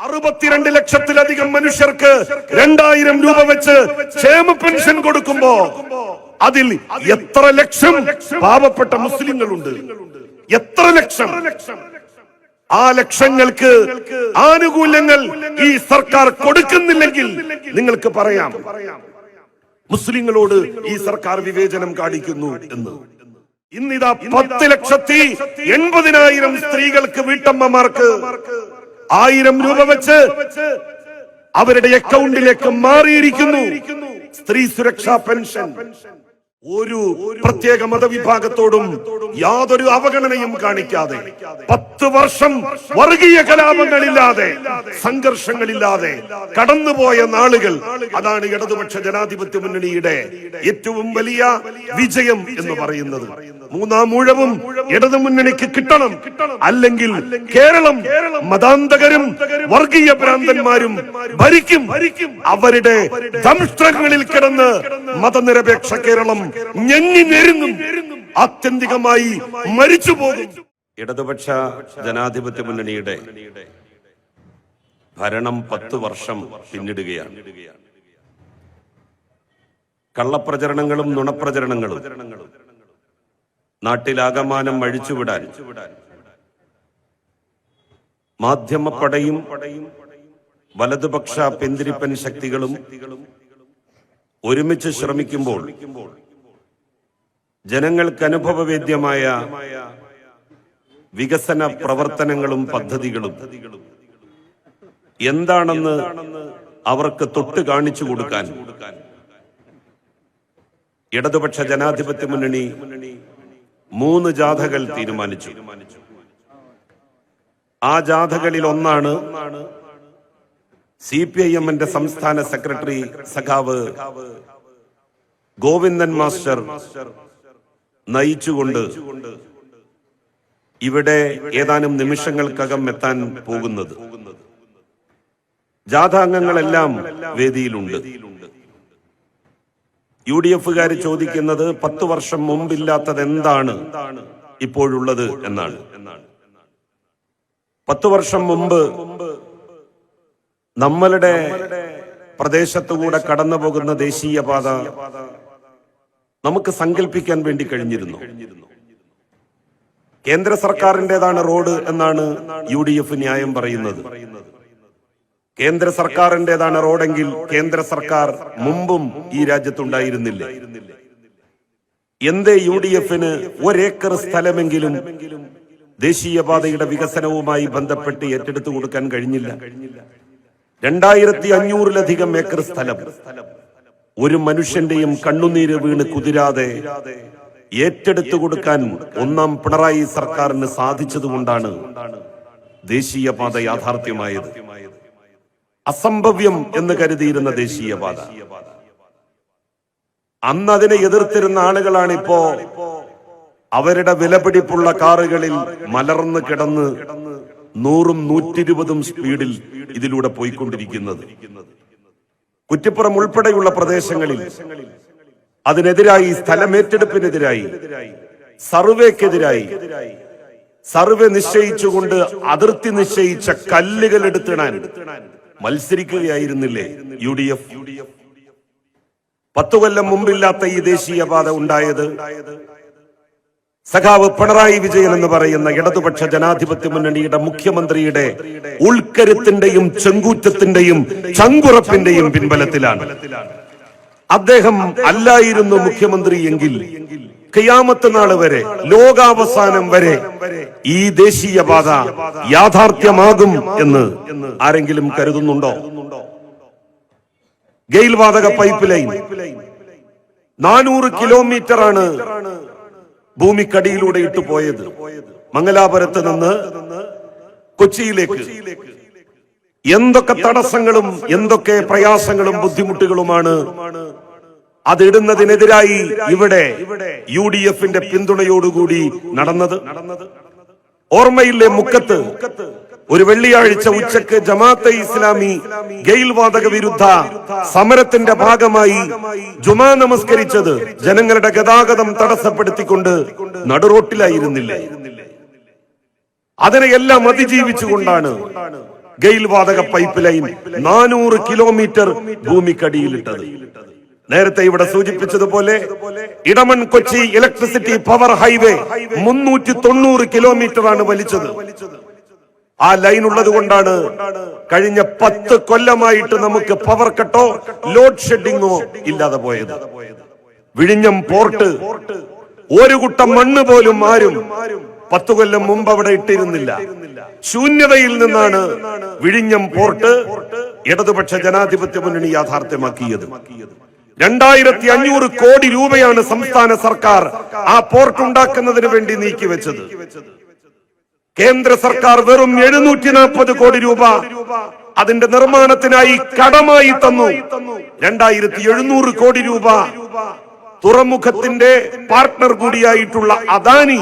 അറുപത്തിരണ്ട് ലക്ഷത്തിലധികം മനുഷ്യർക്ക് രണ്ടായിരം രൂപ വെച്ച് ക്ഷേമ പെൻഷൻ കൊടുക്കുമ്പോ അതിൽ എത്ര ലക്ഷം പാവപ്പെട്ട മുസ്ലിങ്ങളുണ്ട്? എത്ര ലക്ഷം? ആ ലക്ഷങ്ങൾക്ക് ആനുകൂല്യങ്ങൾ ഈ സർക്കാർ കൊടുക്കുന്നില്ലെങ്കിൽ നിങ്ങൾക്ക് പറയാം. മുസ്ലിങ്ങളോട് ഈ സർക്കാർ വിവേചനം കാണിക്കുന്നു എന്ന്. ഇന്നിതാ പത്ത് ലക്ഷത്തി എൺപതിനായിരം സ്ത്രീകൾക്ക് വീട്ടമ്മമാർക്ക് ആയിരം രൂപ വെച്ച് അവരുടെ അക്കൗണ്ടിലേക്ക് മാറിയിരിക്കുന്നു. സ്ത്രീ സുരക്ഷാ പെൻഷൻ. ഒരു പ്രത്യേക മതവിഭാഗത്തോടും യാതൊരു അവഗണനയും കാണിക്കാതെ പത്ത് വർഷം വർഗീയ കലാപങ്ങളില്ലാതെ സംഘർഷങ്ങളില്ലാതെ കടന്നുപോയ നാളുകൾ അതാണ് ഇടതുപക്ഷ ജനാധിപത്യ മുന്നണിയുടെ ഏറ്റവും വലിയ വിജയം എന്ന് പറയുന്നത്. മൂന്നാം ഊഴവും ഇടതു മുന്നണിക്ക് കിട്ടണം. അല്ലെങ്കിൽ കേരളം മതാന്തകരും വർഗീയ ഭ്രാന്തന്മാരും ഭരിക്കും. അവരുടെ ദംഷ്ട്രങ്ങളിൽ കിടന്ന് മതനിരപേക്ഷ കേരളം ഞെങ്ങി ഞെരുങ്ങും. ആത്യന്തികമായി മരിച്ചു പോകും. ഇടതുപക്ഷ ജനാധിപത്യ മുന്നണിയുടെ ഭരണം പത്ത് വർഷം പിന്നിടുകയാണ്. കള്ളപ്രചരണങ്ങളും നുണപ്രചരണങ്ങളും നാട്ടിലാകമാനം അഴിച്ചുവിടാൻ മാധ്യമപ്പടയും വലതുപക്ഷ പിന്തിരിപ്പൻ ശക്തികളും ഒരുമിച്ച് ശ്രമിക്കുമ്പോൾ ജനങ്ങൾക്ക് അനുഭവവേദ്യമായ വികസന പ്രവർത്തനങ്ങളും പദ്ധതികളും. എന്താണെന്ന് അവർക്ക് തൊട്ട് കാണിച്ചു കൊടുക്കാൻ ഇടതുപക്ഷ ജനാധിപത്യ മുന്നണി മൂന്ന് ജാഥകൾ തീരുമാനിച്ചു. ആ ജാഥകളിൽ ഒന്നാണ് സി പി ഐ എമ്മിന്റെ സംസ്ഥാന സെക്രട്ടറി സഖാവ് ഗോവിന്ദൻ മാസ്റ്റർ നയിച്ചുകൊണ്ട് ഇവിടെ ഏതാനും നിമിഷങ്ങൾക്കകം എത്താൻ പോകുന്നത്. ജാഥാംഗങ്ങളെല്ലാം വേദിയിലുണ്ട്. യു ഡി എഫുകാർ ചോദിക്കുന്നത് പത്തു വർഷം മുമ്പില്ലാത്തത് എന്താണ് ഇപ്പോഴുള്ളത് എന്നാണ്. പത്തു വർഷം മുമ്പ് നമ്മളുടെ പ്രദേശത്തുകൂടെ കടന്നു പോകുന്ന ദേശീയപാത നമുക്ക് സങ്കല്പിക്കാൻ വേണ്ടി കഴിഞ്ഞിരുന്നു. കേന്ദ്ര സർക്കാരിന്റെതാണ് റോഡ് എന്നാണ് യു ഡി എഫ് ന്യായം പറയുന്നത്. കേന്ദ്ര സർക്കാരിന്റെതാണ് റോഡെങ്കിൽ കേന്ദ്ര സർക്കാർ മുമ്പും ഈ രാജ്യത്തുണ്ടായിരുന്നില്ല. എന്തേ യു ഡി എഫിന് ഒരേക്കർ സ്ഥലമെങ്കിലും ദേശീയപാതയുടെ വികസനവുമായി ബന്ധപ്പെട്ട് ഏറ്റെടുത്തു കൊടുക്കാൻ കഴിഞ്ഞില്ല. രണ്ടായിരത്തി അഞ്ഞൂറിലധികം ഏക്കർ സ്ഥലം. ഒരു മനുഷ്യന്റെയും കണ്ണുനീര് വീണ് കുതിരാതെ ഏറ്റെടുത്തു കൊടുക്കാൻ ഒന്നാം പിണറായി സർക്കാരിന് സാധിച്ചതുകൊണ്ടാണ് ദേശീയപാത യാഥാർത്ഥ്യമായത്. അസംഭവ്യം എന്ന് കരുതിയിരുന്ന ദേശീയപാത. അന്ന് അതിനെ എതിർത്തിരുന്ന ആളുകളാണ് ഇപ്പോ അവരുടെ വിലപിടിപ്പുള്ള കാറുകളിൽ മലർന്ന് കിടന്ന് നൂറും നൂറ്റിരുപതും സ്പീഡിൽ ഇതിലൂടെ പോയിക്കൊണ്ടിരിക്കുന്നത്. കുറ്റിപ്പുറം ഉൾപ്പെടെയുള്ള പ്രദേശങ്ങളിൽ അതിനെതിരായി സ്ഥലമേറ്റെടുപ്പിനെതിരായി സർവേക്കെതിരായി സർവേ നിശ്ചയിച്ചുകൊണ്ട് അതിർത്തി നിശ്ചയിച്ച കല്ലുകൾ എടുത്തിടാൻ മത്സരിക്കുകയായിരുന്നില്ലേ യു ഡി എഫ് പത്തു കൊല്ലം മുമ്പില്ലാത്ത ഈ ദേശീയപാത ഉണ്ടായത്? സഖാവ് പിണറായി വിജയൻ എന്ന് പറയുന്ന ഇടതുപക്ഷ ജനാധിപത്യ മുന്നണിയുടെ മുഖ്യമന്ത്രിയുടെ ഉൾക്കരുത്തിന്റെയും ചെങ്കൂറ്റത്തിന്റെയും ചങ്കുറപ്പിന്റെയും പിൻബലത്തിലാണ്. അദ്ദേഹം അല്ലായിരുന്നു മുഖ്യമന്ത്രി എങ്കിൽ ഖിയാമത്ത് നാൾ വരെ ലോകാവസാനം വരെ ഈ ദേശീയപാത യാഥാർത്ഥ്യമാകും എന്ന് ആരെങ്കിലും കരുതുന്നുണ്ടോ? ഗെയിൽ വാതക പൈപ്പ് ലൈൻ. നാനൂറ് കിലോമീറ്റർ ആണ് ഭൂമിക്കടിയിലൂടെ ഇട്ടു പോയത്. മംഗലാപുരത്ത് നിന്ന് കൊച്ചിയിലേക്ക്. എന്തൊക്കെ തടസ്സങ്ങളും എന്തൊക്കെ പ്രയാസങ്ങളും ബുദ്ധിമുട്ടുകളുമാണ് അതിടുന്നതിനെതിരായി ഇവിടെ യു ഡി എഫിന്റെ പിന്തുണയോടുകൂടി നടന്നത്. ഓർമ്മയിലെ മുക്കത്ത്? ഒരു വെള്ളിയാഴ്ച ഉച്ചയ്ക്ക് ജമാഅത്തെ ഇസ്ലാമി ഗെയിൽ വാതക വിരുദ്ധ സമരത്തിന്റെ ഭാഗമായി ജുമാ നമസ്കരിച്ചത് ജനങ്ങളുടെ ഗതാഗതം തടസ്സപ്പെടുത്തിക്കൊണ്ട് നടുറോട്ടിലായിരുന്നില്ലേ? അതിനെയെല്ലാം അതിജീവിച്ചുകൊണ്ടാണ് ഗെയിൽ വാതക പൈപ്പ് ലൈൻ നാനൂറ് കിലോമീറ്റർ ഭൂമിക്കടിയിലിട്ടത്. നേരത്തെ ഇവിടെ സൂചിപ്പിച്ചതുപോലെ Edamon Kochi electricity power highway മുന്നൂറ്റി തൊണ്ണൂറ് കിലോമീറ്റർ ആണ് വലിച്ചത്. ആ ലൈൻ ഉള്ളത് കൊണ്ടാണ് കഴിഞ്ഞ പത്ത് കൊല്ലമായിട്ട് നമുക്ക് പവർ കട്ടോ ലോഡ് ഷെഡിങ്ങോ ഇല്ലാതെ പോയത്. വിഴിഞ്ഞം പോർട്ട് ഒരു കുട്ടം മണ്ണ് പോലും ആരും പത്തു കൊല്ലം മുമ്പ് അവിടെ ഇട്ടിരുന്നില്ല. ശൂന്യതയിൽ നിന്നാണ് വിഴിഞ്ഞം പോർട്ട് ഇടതുപക്ഷ ജനാധിപത്യ മുന്നണി യാഥാർത്ഥ്യമാക്കിയത്. രണ്ടായിരത്തി അഞ്ഞൂറ് കോടി രൂപയാണ് സംസ്ഥാന സർക്കാർ ആ പോർട്ട് ഉണ്ടാക്കുന്നതിന് വേണ്ടി നീക്കിവെച്ചത്. കേന്ദ്ര സർക്കാർ വെറും എഴുന്നൂറ്റി നാൽപ്പത് കോടി രൂപ അതിന്റെ നിർമ്മാണത്തിനായി കടമായി തന്നു. രണ്ടായിരത്തി എഴുന്നൂറ് കോടി രൂപ തുറമുഖത്തിന്റെ പാർട്ണർ കൂടിയായിട്ടുള്ള അദാനി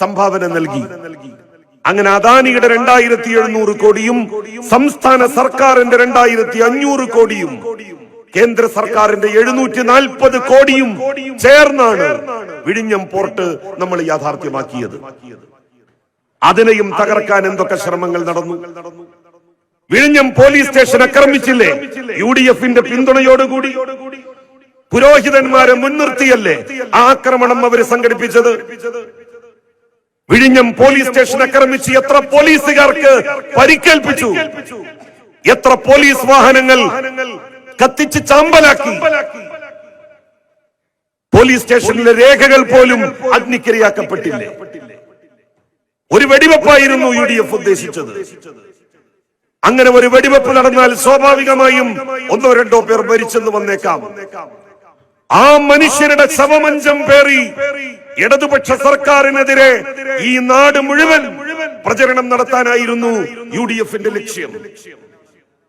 സംഭാവന നൽകി. അങ്ങനെ അദാനിയുടെ രണ്ടായിരത്തി എഴുന്നൂറ് കോടിയും സംസ്ഥാന സർക്കാരിന്റെ രണ്ടായിരത്തി അഞ്ഞൂറ് കോടിയും കേന്ദ്ര സർക്കാരിന്റെ എഴുന്നൂറ്റി നാൽപ്പത് കോടിയും ചേർന്നാണ് വിഴിഞ്ഞം പോർട്ട് നമ്മൾ യാഥാർത്ഥ്യമാക്കിയത്. അതിനെയും തകർക്കാൻ എന്തൊക്കെ ശ്രമങ്ങൾ നടന്നു? വിഴിഞ്ഞം പോലീസ് സ്റ്റേഷൻ ആക്രമിച്ചില്ലേ യു ഡി എഫിന്റെ പിന്തുണയോടുകൂടി? പുരോഹിതന്മാരെ മുൻനിർത്തിയല്ലേ ആക്രമണം അവർ സംഘടിപ്പിച്ചത്? വിഴിഞ്ഞം പോലീസ് സ്റ്റേഷൻ ആക്രമിച്ച് എത്ര പോലീസുകാർക്ക് പരിക്കേൽപ്പിച്ചു? എത്ര പോലീസ് വാഹനങ്ങൾ കത്തിച്ച് ചാമ്പലാക്കി? പോലീസ് സ്റ്റേഷനിലെ രേഖകൾ പോലും അഗ്നിക്കിരയാക്കപ്പെട്ടില്ലേ ഒരു വെടിവെപ്പായിരുന്നു യു ഡി എഫ് ഉദ്ദേശിച്ചത്. അങ്ങനെ ഒരു വെടിവെപ്പ് നടന്നാൽ സ്വാഭാവികമായും ഒന്നോ രണ്ടോ പേർ മരിച്ചെന്ന് വന്നേക്കാം. ആ മനുഷ്യരുടെ ശവമഞ്ചം പേറി ഇടതുപക്ഷ സർക്കാരിനെതിരെ ഈ നാട് മുഴുവൻ പ്രചരണം നടത്താനായിരുന്നു യു ഡി എഫിന്റെ ലക്ഷ്യം.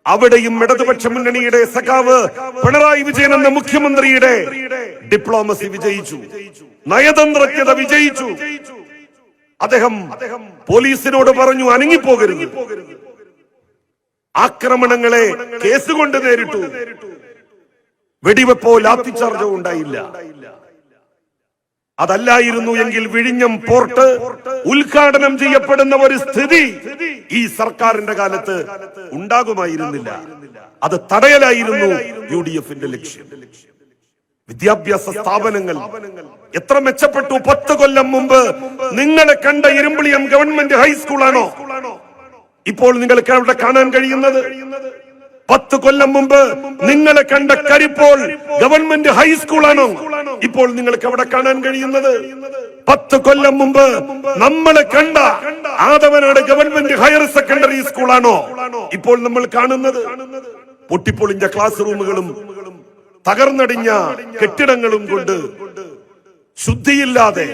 അവിടെയും ഇടതുപക്ഷ മുന്നണിയുടെ സഖാവ് പിണറായി വിജയൻ എന്ന മുഖ്യമന്ത്രിയുടെ ഡിപ്ലോമസി വിജയിച്ചു. നയതന്ത്രജ്ഞത വിജയിച്ചു. അദ്ദേഹം പോലീസിനോട് പറഞ്ഞു അനങ്ങിപ്പോകരുത്. ആക്രമണങ്ങളെ കേസ് കൊണ്ട് നേരിട്ടു. വെടിവെപ്പോ ലാത്തിച്ചാർജോ ഉണ്ടായില്ല. അതല്ലായിരുന്നു എങ്കിൽ വിഴിഞ്ഞം പോർട്ട് ഉദ്ഘാടനം ചെയ്യപ്പെടുന്ന ഒരു സ്ഥിതി ഈ സർക്കാരിന്റെ കാലത്ത് ഉണ്ടാകുമായിരുന്നില്ല. അത് തടയലായിരുന്നു യു ഡി എഫിന്റെ ലക്ഷ്യം. വിദ്യാഭ്യാസ സ്ഥാപനങ്ങൾ. എത്ര മെച്ചപ്പെട്ടു? പത്ത് കൊല്ലം മുമ്പ് നിങ്ങളെ കണ്ട ഇരുമ്പിളിയം ഗവൺമെന്റ് ഹൈസ്കൂളാണോ? ഇപ്പോൾ നിങ്ങൾക്ക് അവിടെ കാണാൻ കഴിയുന്നത് പത്ത് കൊല്ലം മുമ്പ് നിങ്ങളെ കണ്ട കരിപ്പോൾ ഗവൺമെന്റ് ഹൈസ്കൂളാണോ? ഇപ്പോൾ നിങ്ങൾക്ക് അവിടെ കാണാൻ കഴിയുന്നത് പത്ത് കൊല്ലം മുമ്പ് നമ്മളെ കണ്ട ആദവനാട് ഗവൺമെന്റ് ഹയർ സെക്കൻഡറി സ്കൂളാണോ? ഇപ്പോൾ നമ്മൾ കാണുന്നത് പൊട്ടിപ്പൊളിഞ്ഞ ക്ലാസ് റൂമുകളും തകർന്നടിഞ്ഞ കെട്ടിടങ്ങളും കൊണ്ട് ശുദ്ധിയില്ലാതെ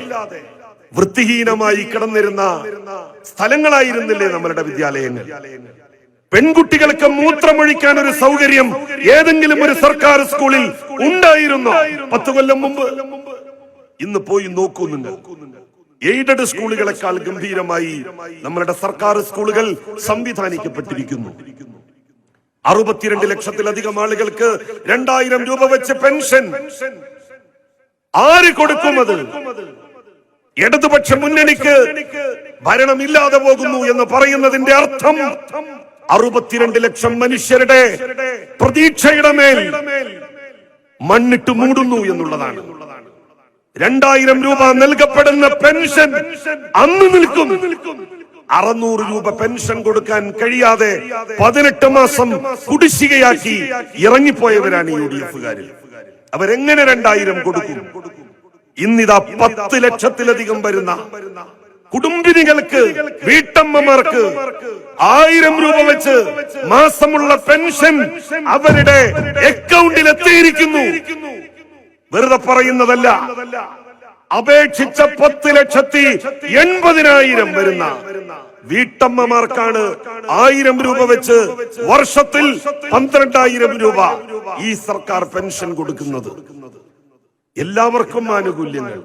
വൃത്തിഹീനമായി കിടന്നിരുന്ന സ്ഥലങ്ങളായിരുന്നില്ലേ നമ്മളുടെ വിദ്യാലയങ്ങൾ? പെൺകുട്ടികൾക്ക് മൂത്രമൊഴിക്കാൻ ഒരു സൗകര്യം ഏതെങ്കിലും ഒരു സർക്കാർ സ്കൂളിൽ ഉണ്ടായിരുന്നു? പത്ത് കൊല്ലം മുമ്പ്. ഇന്ന് പോയി നോക്കൂ നിങ്ങൾ. എയ്ഡഡ് സ്കൂളുകളെക്കാൾ ഗംഭീരമായി നമ്മളുടെ സർക്കാർ സ്കൂളുകൾ സംവിധാനിക്കപ്പെട്ടിരിക്കുന്നു. അറുപത്തിരണ്ട് ലക്ഷത്തിലധികം ആളുകൾക്ക് രണ്ടായിരം രൂപ വെച്ച് പെൻഷൻ. ആര് കൊടുക്കും അത് ഇടതുപക്ഷ മുന്നണിക്ക് ഭരണമില്ലാതെ പോകുന്നു എന്ന് പറയുന്നതിന്റെ അർത്ഥം അറുപത്തിരണ്ട് ലക്ഷം മനുഷ്യരുടെ പ്രതീക്ഷയുടെ മേൽ മണ്ണിട്ട് മൂടുന്നു എന്നുള്ളതാണ്. രണ്ടായിരം രൂപ നൽകപ്പെടുന്ന പെൻഷൻ അന്ന് നിൽക്കും. അറുന്നൂറ് രൂപ പെൻഷൻ കൊടുക്കാൻ കഴിയാതെ പതിനെട്ട് മാസം കുടിശ്ശികയാക്കി ഇറങ്ങിപ്പോയവരാണ് യു ഡി എഫുകാർ അവരെങ്ങനെ രണ്ടായിരം കൊടുക്കും? ഇന്നിതാ പത്ത് ലക്ഷത്തിലധികം വരുന്ന കുടുംബിനികൾക്ക് വീട്ടമ്മമാർക്ക് ആയിരം രൂപ വെച്ച് മാസമുള്ള പെൻഷൻ അവരുടെ അക്കൗണ്ടിൽ എത്തിയിരിക്കുന്നു വെറുതെ പറയുന്നതല്ല അപേക്ഷിച്ച പത്ത് ലക്ഷത്തി എൺപതിനായിരം വരുന്ന വീട്ടമ്മമാർക്കാണ് ആയിരം രൂപ വെച്ച് വർഷത്തിൽ പന്ത്രണ്ടായിരം രൂപ ഈ സർക്കാർ പെൻഷൻ കൊടുക്കുന്നത്. എല്ലാവർക്കും ആനുകൂല്യങ്ങൾ.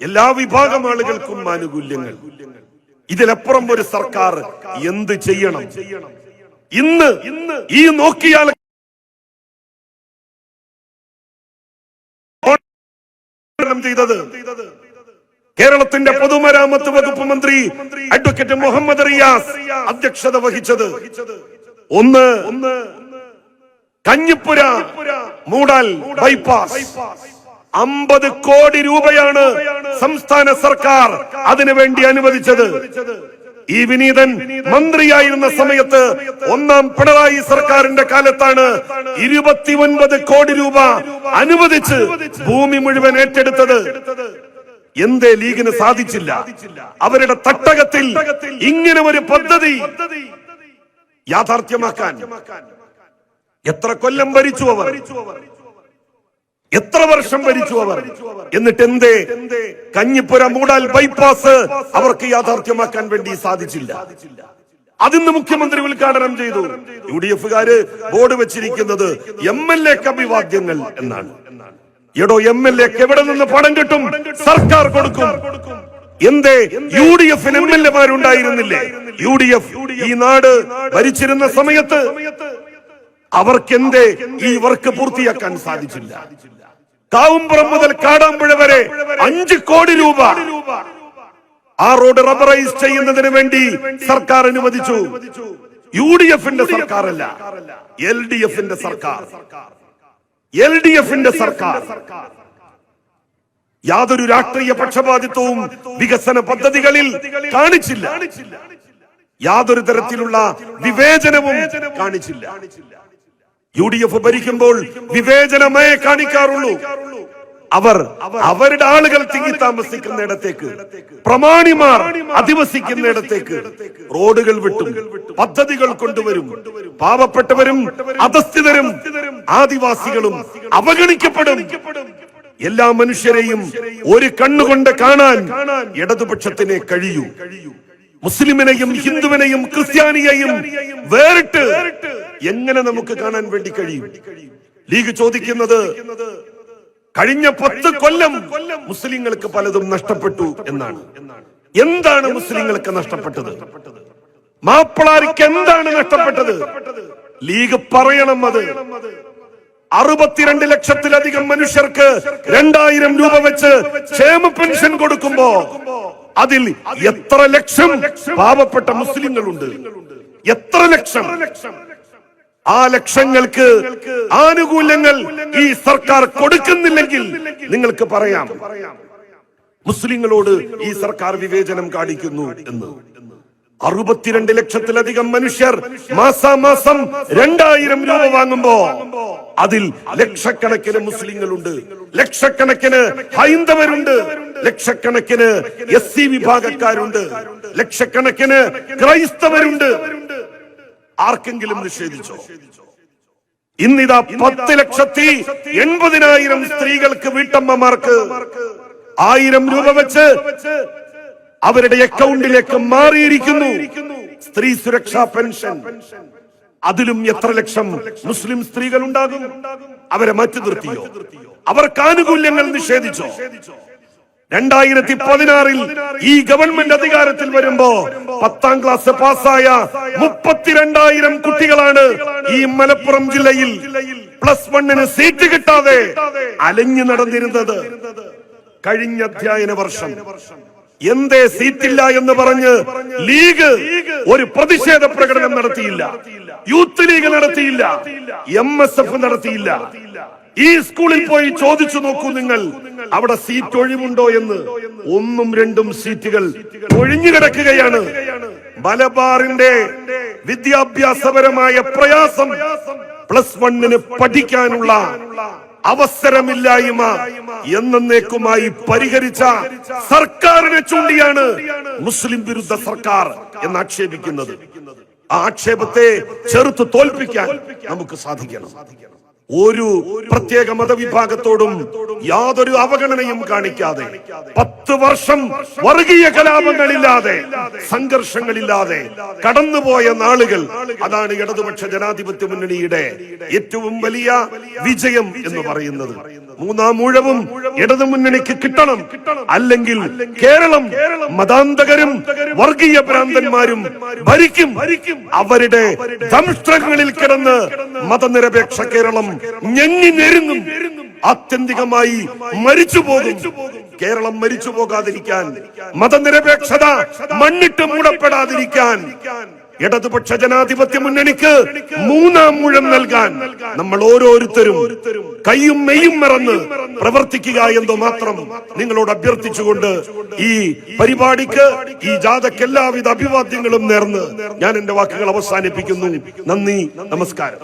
എല്ലാ വിഭാഗം ആളുകൾക്കും ആനുകൂല്യങ്ങൾ. ഇതിലപ്പുറം ഒരു സർക്കാർ എന്ത് ചെയ്യണം? ഇന്ന് ഈ നോക്കിയാൽ ചെയ്തത് കേരളത്തിന്റെ പൊതുമരാമത്ത് വകുപ്പ് മന്ത്രി അഡ്വക്കേറ്റ് മുഹമ്മദ് റിയാസ് അധ്യക്ഷത വഹിച്ചത്. ഒന്ന് കഞ്ഞിപ്പുര മൂടൽ ബൈപ്പാസ്. അമ്പത് കോടി രൂപയാണ് സംസ്ഥാന സർക്കാർ അതിനുവേണ്ടി അനുവദിച്ചത്. ഈ വിനീതൻ മന്ത്രിയായിരുന്ന സമയത്ത് ഒന്നാം പിണറായി സർക്കാരിന്റെ കാലത്താണ് ഇരുപത്തിയൊൻപത് കോടി രൂപ അനുവദിച്ച് ഭൂമി മുഴുവൻ ഏറ്റെടുത്തത്. എന്തേ ലീഗിന് സാധിച്ചില്ല. അവരുടെ തട്ടകത്തിൽ ഇങ്ങനെ ഒരു പദ്ധതി യാഥാർത്ഥ്യമാക്കാൻ. എത്ര കൊല്ലം ഭരിച്ചു അവർ? എത്ര വർഷം ഭരിച്ചു അവർ? എന്നിട്ട് എന്തേ? കഞ്ഞിപ്പുര മൂടാൽ ബൈപ്പാസ് അവർക്ക് യാഥാർത്ഥ്യമാക്കാൻ വേണ്ടി സാധിച്ചില്ല. അതിന്ന് മുഖ്യമന്ത്രി ഉദ്ഘാടനം ചെയ്തു. യു ഡി എഫുകാര് ബോർഡ് വെച്ചിരിക്കുന്നത് എം എൽ എ അഭിവാദ്യങ്ങൾ എന്നാണ്. എടോ എം എൽ എക്ക് എവിടെ നിന്ന് പണം കിട്ടും? സർക്കാർ കൊടുക്കും. എന്തേ? യു ഡി എഫിന് എം എൽ എമാരുണ്ടായിരുന്നില്ലേ യു ഡി എഫ് ഈ നാട് ഭരിച്ചിരുന്ന സമയത്ത് അവർക്കെന്തേ? ഈ വർക്ക് പൂർത്തിയാക്കാൻ സാധിച്ചില്ല. കാവുംപുറം മുതൽ കാടാമ്പുഴ വരെ അഞ്ച് കോടി രൂപ. ആ റോഡ് റബറൈസ് ചെയ്യുന്നതിന് വേണ്ടി സർക്കാർ അനുവദിച്ചു. യു ഡി എഫിന്റെ സർക്കാരല്ല എൽ ഡി എഫിന്റെ സർക്കാർ. എൽ ഡി എഫിന്റെ സർക്കാർ. യാതൊരു രാഷ്ട്രീയ പക്ഷപാതിത്വവും വികസന പദ്ധതികളിൽ കാണിച്ചില്ല. യാതൊരു തരത്തിലുള്ള വിവേചനവും കാണിച്ചില്ല. യു ഡി എഫ് ഭരിക്കുമ്പോൾ വിവേചനമേ കാണിക്കാറുള്ളൂ. അവർ അവരുടെ ആളുകൾ തിങ്ങി താമസിക്കുന്ന ഇടത്തേക്ക് പ്രമാണിമാർ അധിവസിക്കുന്ന ഇടത്തേക്ക് റോഡുകൾ വിട്ടും പദ്ധതികൾ കൊണ്ടുവരും പാവപ്പെട്ടവരും അധസ്ഥിതരും ആദിവാസികളും അവഗണിക്കപ്പെടും. എല്ലാ മനുഷ്യരെയും ഒരു കണ്ണുകൊണ്ട് കാണാൻ ഇടതുപക്ഷത്തിനെ കഴിയൂ. മുസ്ലിമിനെയും ഹിന്ദുവിനെയും ക്രിസ്ത്യാനിയെയും വേറിട്ട് എങ്ങനെ നമുക്ക് കാണാൻ വേണ്ടി കഴിയും? ലീഗ് ചോദിക്കുന്നത് കഴിഞ്ഞ പത്ത് കൊല്ലം മുസ്ലിങ്ങൾക്ക് പലതും നഷ്ടപ്പെട്ടു എന്നാണ്. എന്താണ് മുസ്ലിങ്ങൾക്ക് നഷ്ടപ്പെട്ടത്? മാപ്പിളാരിക്ക് എന്താണ് നഷ്ടപ്പെട്ടത്? ലീഗ് പറയണം അത്. അറുപത്തിരണ്ട് ലക്ഷത്തിലധികം മനുഷ്യർക്ക് രണ്ടായിരം രൂപ വെച്ച് ക്ഷേമ പെൻഷൻ കൊടുക്കുമ്പോ അതിൽ എത്ര ലക്ഷം പാവപ്പെട്ട മുസ്ലിങ്ങളുണ്ട്? എത്ര ലക്ഷം? ആ ലക്ഷ്യങ്ങൾക്ക് ആനുകൂല്യങ്ങൾ ഈ സർക്കാർ കൊടുക്കുന്നില്ലെങ്കിൽ നിങ്ങൾക്ക് പറയാം. മുസ്ലിങ്ങളോട് ഈ സർക്കാർ വിവേചനം കാണിക്കുന്നു എന്ന്. അറുപത്തിരണ്ട് ലക്ഷത്തിലധികം മനുഷ്യർ മാസാമാസം രണ്ടായിരം രൂപ വാങ്ങുമ്പോ അതിൽ ലക്ഷക്കണക്കിന് മുസ്ലിങ്ങളുണ്ട്. ലക്ഷക്കണക്കിന് ഹൈന്ദവരുണ്ട്. ലക്ഷക്കണക്കിന് എസ് സി വിഭാഗക്കാരുണ്ട്. ലക്ഷക്കണക്കിന് ക്രൈസ്തവരുണ്ട്. ആർക്കെങ്കിലും നിഷേധിച്ചോ? ഇന്നിതാ പത്ത് ലക്ഷത്തി എൺപതിനായിരം സ്ത്രീകൾക്ക് വീട്ടമ്മമാർക്ക് ആയിരം രൂപ വെച്ച് അവരുടെ അക്കൗണ്ടിലേക്ക് മാറിയിരിക്കുന്നു. സ്ത്രീ സുരക്ഷാ പെൻഷൻ. അതിലും എത്ര ലക്ഷം മുസ്ലിം സ്ത്രീകൾ ഉണ്ടാകും അവരെ മാറ്റി നിർത്തിയോ? അവർക്ക് ആനുകൂല്യങ്ങൾ നിഷേധിച്ചോ? രണ്ടായിരത്തി പതിനാറിൽ ഈ ഗവൺമെന്റ് അധികാരത്തിൽ വരുമ്പോ പത്താം ക്ലാസ് പാസ്സായ മുപ്പത്തിരണ്ടായിരം കുട്ടികളാണ് ഈ മലപ്പുറം ജില്ലയിൽ പ്ലസ് വണ്ണിന് സീറ്റ് കിട്ടാതെ അലഞ്ഞു നടന്നിരുന്നത്. കഴിഞ്ഞ അധ്യയന വർഷം. എന്തേ സീറ്റില്ല എന്ന് പറഞ്ഞ് ലീഗ് ഒരു പ്രതിഷേധ പ്രകടനം നടത്തിയില്ല. യൂത്ത് ലീഗ് നടത്തിയില്ല. എം എസ് എഫ് നടത്തിയില്ല. ഈ സ്കൂളിൽ പോയി ചോദിച്ചു നോക്കൂ നിങ്ങൾ. അവിടെ സീറ്റ് ഒഴിവുണ്ടോ എന്ന്. ഒന്നും രണ്ടും സീറ്റുകൾ ഒഴിഞ്ഞു കിടക്കുകയാണ്. മലബാറിന്റെ വിദ്യാഭ്യാസപരമായ പ്രയാസം പ്ലസ് വണ്ണിന് പഠിക്കാനുള്ള അവസരമില്ലായ്മ എന്നേക്കുമായി പരിഹരിച്ച സർക്കാരിനെ ചൂണ്ടിയാണ് മുസ്ലിം വിരുദ്ധ സർക്കാർ എന്ന് ആക്ഷേപിക്കുന്നത്. ആ ആക്ഷേപത്തെ ചെറുത്ത് തോൽപ്പിക്കാൻ നമുക്ക് സാധിക്കണം. ഒരു പ്രത്യേക മതവിഭാഗത്തോടും യാതൊരു അവഗണനയും കാണിക്കാതെ പത്ത് വർഷം വർഗീയ കലാപങ്ങളില്ലാതെ സംഘർഷങ്ങളില്ലാതെ കടന്നുപോയ നാളുകൾ അതാണ് ഇടതുപക്ഷ ജനാധിപത്യ മുന്നണിയുടെ ഏറ്റവും വലിയ വിജയം എന്ന് പറയുന്നത്. മൂന്നാം ഊഴവും ഇടതു മുന്നണിക്ക് കിട്ടണം. അല്ലെങ്കിൽ കേരളം മതാന്തകരും വർഗീയ ഭ്രാന്തന്മാരും ഭരിക്കും. അവരുടെ സംസ്ഥാനങ്ങളിൽ കിടന്ന് മതനിരപേക്ഷ കേരളം ഞെങ്ങി ഞെരുങ്ങും. ആത്യന്തികമായി മരിച്ചു പോകും കേരളം മരിച്ചു പോകാതിരിക്കാൻ. മതനിരപേക്ഷത മണ്ണിട്ട് മൂടപ്പെടാതിരിക്കാൻ. ഇടതുപക്ഷ ജനാധിപത്യ മുന്നണിക്ക് മൂന്നാം മുഴം നൽകാൻ നമ്മൾ ഓരോരുത്തരും കൈയും മെയ്യും മറന്ന് പ്രവർത്തിക്കുക എന്ന് മാത്രം നിങ്ങളോട് അഭ്യർത്ഥിച്ചുകൊണ്ട് ഈ പരിപാടിക്ക് ഈ ജാഥയ്ക്ക് എല്ലാവിധ അഭിവാദ്യങ്ങളും നേർന്ന് ഞാൻ എന്റെ വാക്കുകൾ അവസാനിപ്പിക്കുന്നു. നന്ദി നമസ്കാരം.